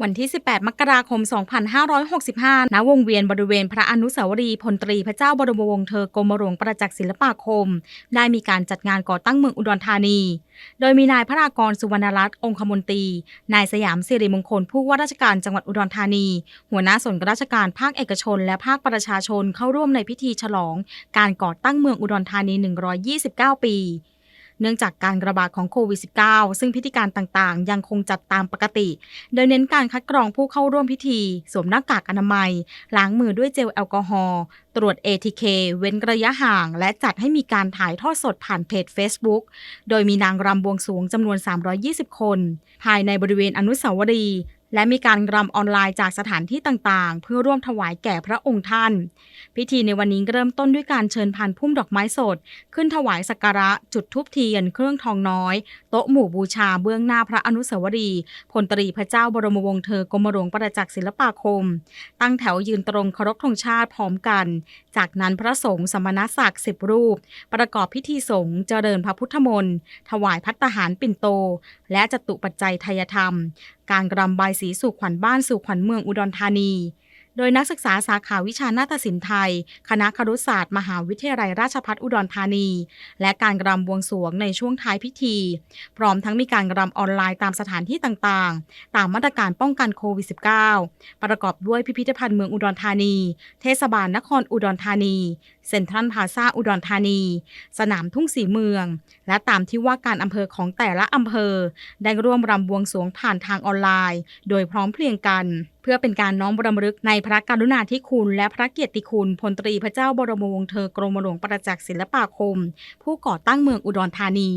วันที่ 18 มกราคม 2565 ณ วงเวียนบริเวณพระอนุสาวรีย์พลตรีพระเจ้าบรมวงศ์เธอกรมหลวงประจักษ์ศิลปาคม ได้มีการจัดงานก่อตั้งเมืองอุดรธานี โดยมีนายพระรากรสุวรรณรัตน์องคมนตรี นายสยามสิริมงคลผู้ว่าราชการจังหวัดอุดรธานี หัวหน้าส่วนราชการภาคเอกชน และภาคประชาชนเข้าร่วมในพิธีฉลอง การก่อตั้งเมืองอุดรธานี 129 ปี เนื่องจากการระบาดของโควิด -19 ซึ่งพิธีการต่างๆ ยังคงจัดตามปกติ โดยเน้นการคัดกรองผู้เข้าร่วมพิธี สวมหน้ากากอนามัย ล้างมือด้วยเจลแอลกอฮอล์ ตรวจ ATK เว้นระยะห่าง และจัดให้มีการถ่ายทอดสดผ่านเพจ Facebook โดยมีนางรำบวงสวงจำนวน 320 คน ภายในบริเวณอนุสาวรีย์ และมีการรำออนไลน์จากสถานที่ต่างๆ เพื่อร่วมถวายแก่พระองค์ท่าน พิธีในวันนี้เริ่มต้นด้วยการเชิญพานพุ่มดอกไม้สด ขึ้นถวายสักการะจุดทูบเทียน เครื่องทองน้อย โต๊ะหมู่บูชาเบื้องหน้าพระอนุสาวรีย์พลตรีพระเจ้าบรมวงศ์เธอกรมหลวงประจักษ์ศิลปาคม ตั้งแถวยืนตรงเคารพธงชาติพร้อมกัน จากนั้นพระสงฆ์สมณศักดิ์สิบรูป ประกอบพิธีสงฆ์เจริญพระพุทธมนต์ถวายพัตตาหารปิ่นโต และจตุปัจจัยทายธรรม การรำบายสีสู่ขวัญบ้านสู่ขวัญเมืองอุดรธานี โดยนักศึกษาสาขาวิชานาฏศิลป์ไทย คณะครุศาสตร์มหาวิทยาลัยราชภัฏอุดรธานี และการรำบวงสรวงในช่วงท้ายพิธี พร้อมทั้งมีการรำออนไลน์ตามสถานที่ต่างๆ ตามมาตรการป้องกันโควิด -19 ประกอบด้วยพิพิธภัณฑ์เมืองอุดรธานี เทศบาลนครอุดรธานีเซ็นทรัลพาซาอุดรธานี สนามทุ่งสีเมือง และตามที่ว่าการอำเภอของแต่ละอำเภอ ได้ร่วมรำบวงสวงผ่านทางออนไลน์ โดยพร้อมเพรียงกัน เพื่อเป็นการน้อมรำลึกในพระกรุณาธิคุณ และพระเกียรติคุณพลตรีพระเจ้าบรมวงศ์เธอกรมหลวงประจักษ์ศิลปาคม ผู้ก่อตั้งเมืองอุดรธานี